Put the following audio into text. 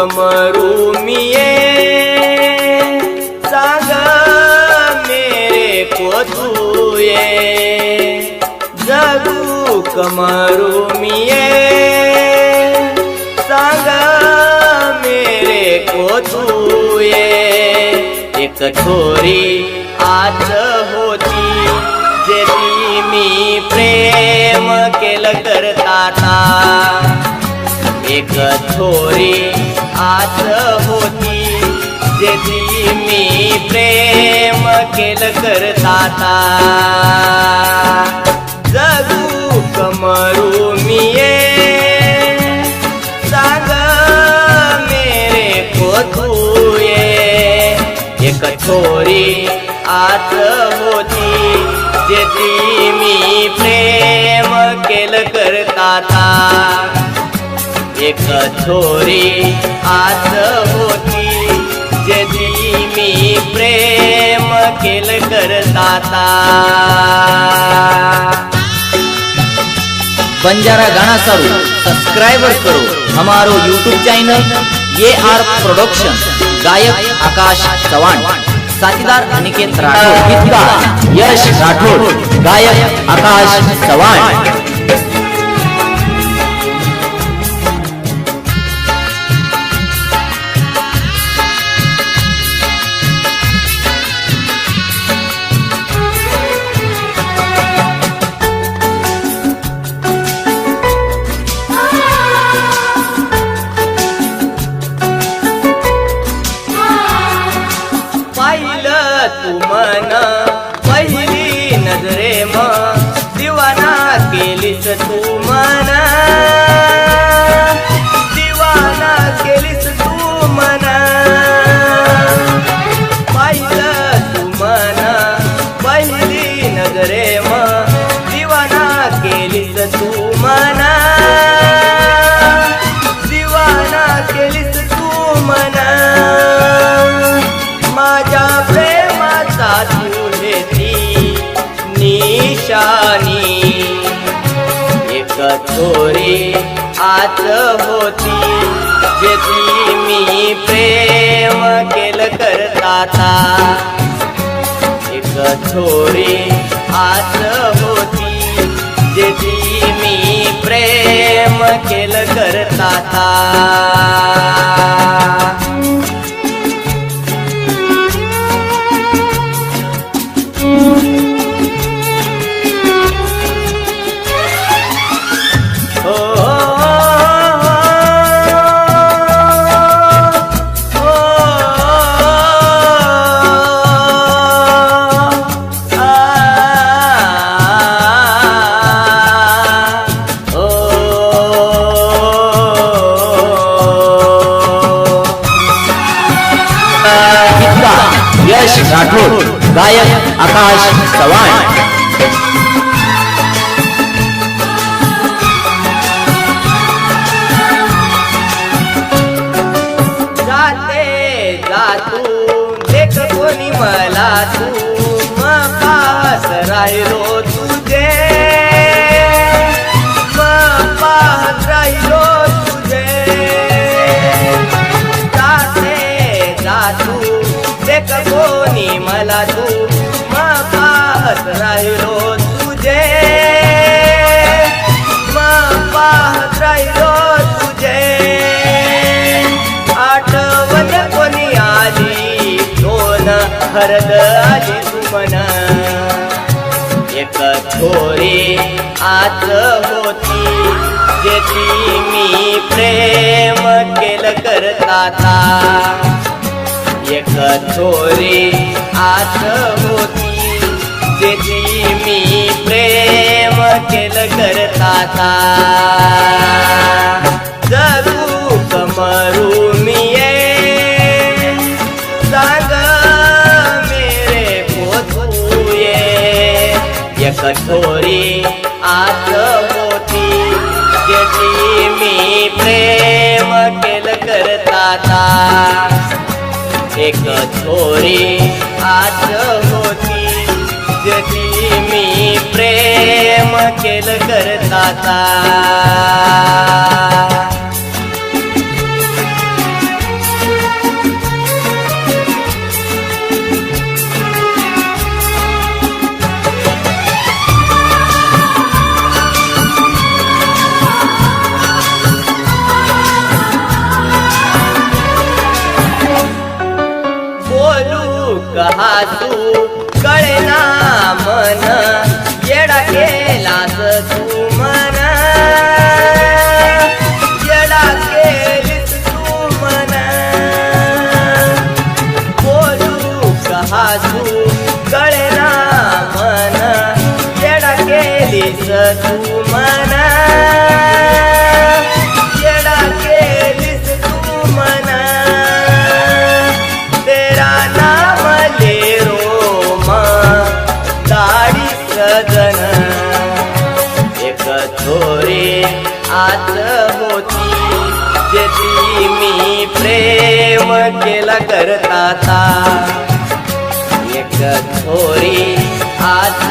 કમરું મિયે સાગા મેરે પોતુએ જગુ કમરું મિયે સાગા મેરે પોતુએ એક છોરી આજ હોતી જેથી મી પ્રેમ કેલ કરતા હતા એક છોરી आस होती. जेथी मी प्रेम केलं करता जगू कमरू मिये सांग मेरे को तू ये. एक छोरी आत होती. जेथी मी प्रेम केलं करता एक छोरी आज होती जेथी मी प्रेम केल करता बंजारा गाना सारू सब्सक्राइबर करो. हमारो यूट्यूब चैनल ये आर प्रोडक्शन गायक आकाश चव्हाण. साथीदार अनिकेत राठोड. गीतकार यश राठोड. गायक आकाश चव्हाण. मना. पहिली नजरे मा. दिवाना केलीस तू थोरी आज आत होती जेथी मी प्रेम केल करता एक छोरी आत होती जेथी मी प्रेम केल करता गीतकार यश राठोड गायक आकाश चव्हाण. मला तू. राहिलो तुझे. पाहत राहिलो हरद आली सुमन. एक छोरी आत होती जेथी मी प्रेम केलं करता एक छोरी आत होती जेथी मी प्रेम केलं करता एक छोरी आत होती जेथी मी प्रेम केल करता एक छोरी आत होती जेथी मी प्रेम केल करता ता. हसू केला करता एक थोरी आज